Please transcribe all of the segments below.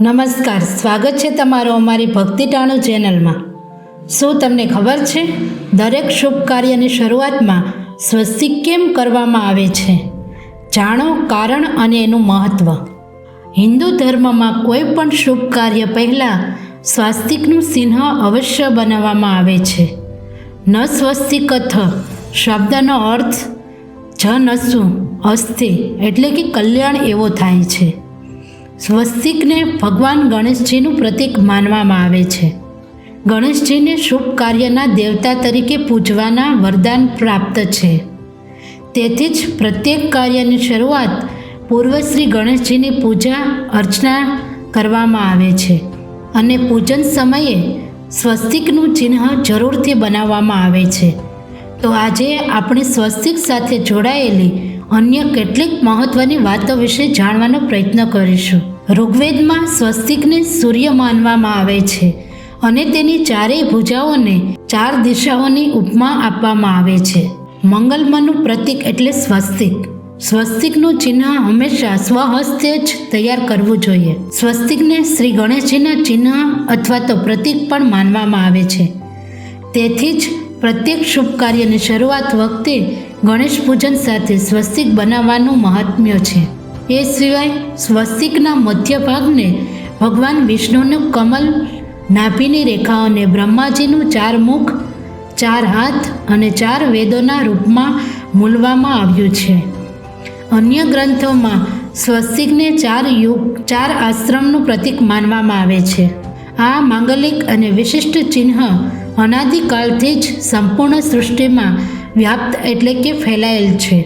નમસ્કાર, સ્વાગત છે તમારો અમારી ભક્તિ ટાણુ ચેનલમાં. શું તમને ખબર છે, દરેક શુભ કાર્યની શરૂઆતમાં સ્વસ્તિક કેમ કરવામાં આવે છે? જાણો કારણ અને એનું મહત્ત્વ હિન્દુ ધર્મમાં કોઈ પણ શુભ કાર્ય પહેલાં સ્વાસ્તિકનું ચિહ્ન અવશ્ય બનાવવામાં આવે છે. ન સ્વસ્તિકથ શબ્દનો અર્થ, જ નસુ અસ્થિ એટલે કે કલ્યાણ એવો થાય છે. સ્વસ્તિકને ભગવાન ગણેશજીનું પ્રતીક માનવામાં આવે છે. ગણેશજીને શુભ કાર્યના દેવતા તરીકે પૂજવાના વરદાન પ્રાપ્ત છે. તેથી જ પ્રત્યેક કાર્યની શરૂઆત પૂર્વ શ્રી ગણેશજીની પૂજા, અર્ચના કરવામાં આવે છે અને પૂજન સમયે સ્વસ્તિકનું ચિહ્ન જરૂરથી બનાવવામાં આવે છે. તો આજે આપણે સ્વસ્તિક સાથે જોડાયેલી અન્ય કેટલીક મહત્વની વાતો વિશે જાણવાનો પ્રયત્ન કરીશું. ઋગ્વેદમાં સ્વસ્તિકને સૂર્ય માનવામાં આવે છે અને તેની ચારેય ભુજાઓને ચાર દિશાઓની ઉપમા આપવામાં આવે છે. મંગલમનું પ્રતીક એટલે સ્વસ્તિક. સ્વસ્તિકનું ચિહ્ન હંમેશા સ્વહસ્તે જ તૈયાર કરવું જોઈએ. સ્વસ્તિકને શ્રી ગણેશજીના ચિહ્ન અથવા તો પ્રતીક પણ માનવામાં આવે છે. તેથી જ પ્રત્યેક શુભ કાર્યની શરૂઆત વખતે ગણેશ પૂજન સાથે સ્વસ્તિક બનાવવાનું મહાત્મ્ય છે. એ સિવાય સ્વસ્તિકના મધ્ય ભાગને ભગવાન વિષ્ણુનું કમલ, નાભીની રેખાઓને બ્રહ્માજીનું ચાર મુખ, ચાર હાથ અને ચાર વેદોના રૂપમાં મૂલવામાં આવ્યું છે. અન્ય ગ્રંથોમાં સ્વસ્તિકને ચાર યુગ, ચાર આશ્રમનું પ્રતીક માનવામાં આવે છે. આ માંગલિક અને વિશિષ્ટ ચિહ્ન અનાદિકાળથી જ સંપૂર્ણ સૃષ્ટિમાં વ્યાપ્ત એટલે કે ફેલાયેલ છે.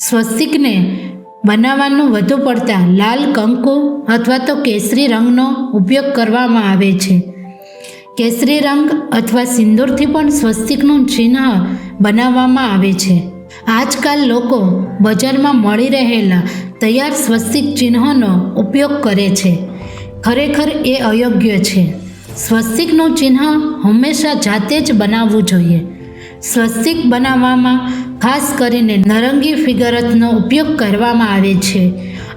સ્વસ્તિકને બનાવવાનું વધુ પડતા લાલ કંકુ અથવા તો કેસરી રંગનો ઉપયોગ કરવામાં આવે છે. કેસરી રંગ અથવા સિંદૂરથી પણ સ્વસ્તિકનું ચિહ્ન બનાવવામાં આવે છે. આજકાલ લોકો બજારમાં મળી રહેલા તૈયાર સ્વસ્તિક ચિહ્નોનો ઉપયોગ કરે છે. ખરેખર એ અયોગ્ય છે. સ્વસ્તિકનું ચિહ્ન હંમેશા જાતે જ બનાવવું જોઈએ. સ્વસ્તિક બનાવવામાં ખાસ કરીને નરંગી ફિગરતનો ઉપયોગ કરવામાં આવે છે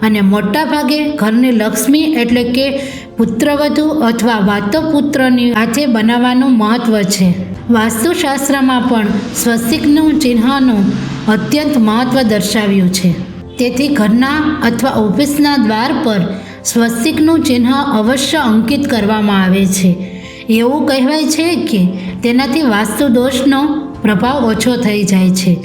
અને મોટાભાગે ઘરની લક્ષ્મી એટલે કે પુત્રવધુ અથવા વાતોપુત્રની હાથે બનાવવાનું મહત્ત્વ છે. વાસ્તુશાસ્ત્રમાં પણ સ્વસ્તિકનું ચિહ્નનું અત્યંત મહત્ત્વ દર્શાવ્યું છે. તેથી ઘરના અથવા ઓફિસના દ્વાર પર સ્વસ્તિકનું ચિહ્ન અવશ્ય અંકિત કરવામાં આવે છે. એવું કહેવાય છે કે તેનાથી વાસ્તુ દોષનો પ્રભાવ ઓછો થઈ જાય છે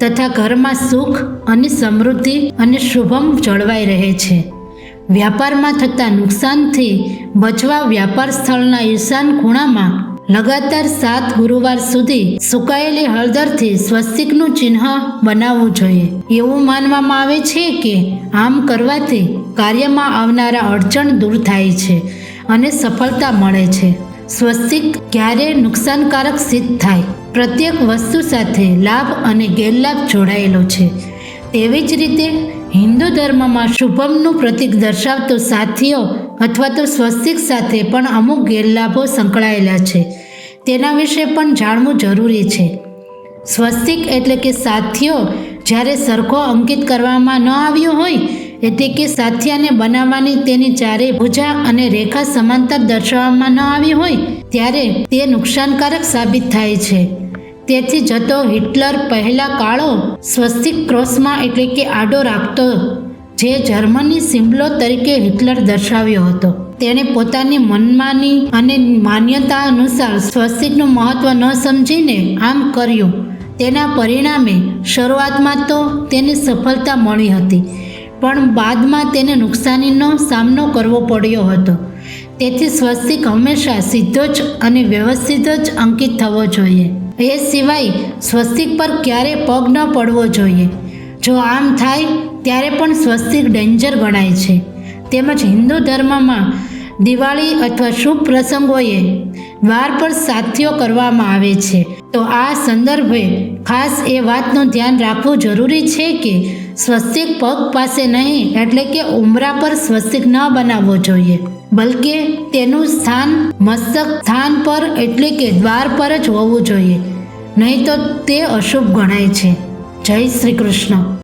તથા ઘરમાં સુખ અને સમૃદ્ધિ અને શુભમ જળવાઈ રહે છે. વ્યાપારમાં થતા નુકસાનથી બચવા વ્યાપાર સ્થળના ઈશાન ખૂણામાં લગાતાર સાત ગુરુવાર સુધી સુકાયેલી હળદરથી સ્વસ્તિકનું ચિહ્ન બનાવવું જોઈએ. એવું માનવામાં આવે છે કે આમ કરવાથી કાર્યમાં આવનારા અડચણ દૂર થાય છે અને સફળતા મળે છે. સ્વસ્તિક ક્યારેય નુકસાનકારક સિદ્ધ થાય? પ્રત્યેક વસ્તુ સાથે લાભ અને ગેરલાભ જોડાયેલો છે. તેવી જ રીતે હિન્દુ ધર્મમાં શુભમનું પ્રતીક દર્શાવતો સાથીઓ અથવા તો સ્વસ્તિક સાથે પણ અમુક ગેરલાભો સંકળાયેલા છે. તેના વિશે પણ જાણવું જરૂરી છે. સ્વસ્તિક એટલે કે સાથીઓ જ્યારે સરખો અંકિત કરવામાં ન આવ્યો હોય, એટલે કે સાથિયાને બનાવવાની તેની ચારે ભુજા અને રેખા સમાંતર દર્શાવવામાં ન આવી હોય, ત્યારે તે નુકસાનકારક સાબિત થાય છે. તેથી જતો હિટલર પહેલા કાળો સ્વસ્તિક ક્રોસમાં એટલે કે આડો રાખતો જે જર્મની સિમ્બલો તરીકે હિટલર દર્શાવ્યો હતો. તેણે પોતાની મનમાની અને માન્યતા અનુસાર સ્વસ્તિકનું મહત્વ ન સમજીને આમ કર્યું. તેના પરિણામે શરૂઆતમાં તો તેને સફળતા મળી હતી, પણ બાદમાં તેને નુકસાનીનો સામનો કરવો પડ્યો હતો. તેથી સ્વસ્તિક હંમેશા સીધો જ અને વ્યવસ્થિત જ અંકિત થવો જોઈએ. એ સિવાય સ્વસ્તિક પર ક્યારે પગ ન પડવો જોઈએ. જો આમ થાય ત્યારે પણ સ્વસ્તિક ડેન્જર ગણાય છે. તેમજ હિન્દુ ધર્મમાં દિવાળી અથવા શુભ પ્રસંગોએ દ્વાર પર સાથીઓ કરવામાં આવે છે. તો આ સંદર્ભે ખાસ એ વાતનું ધ્યાન રાખવું જરૂરી છે કે સ્વસ્તિક પગ પાસે નહીં, એટલે કે ઉમરા પર સ્વસ્તિક ન બનાવવો જોઈએ. બલકે તેનું સ્થાન મસ્તક સ્થાન પર, એટલે કે દ્વાર પર જ હોવું જોઈએ. નહીં તો તે અશુભ ગણાય છે. જય શ્રી કૃષ્ણ.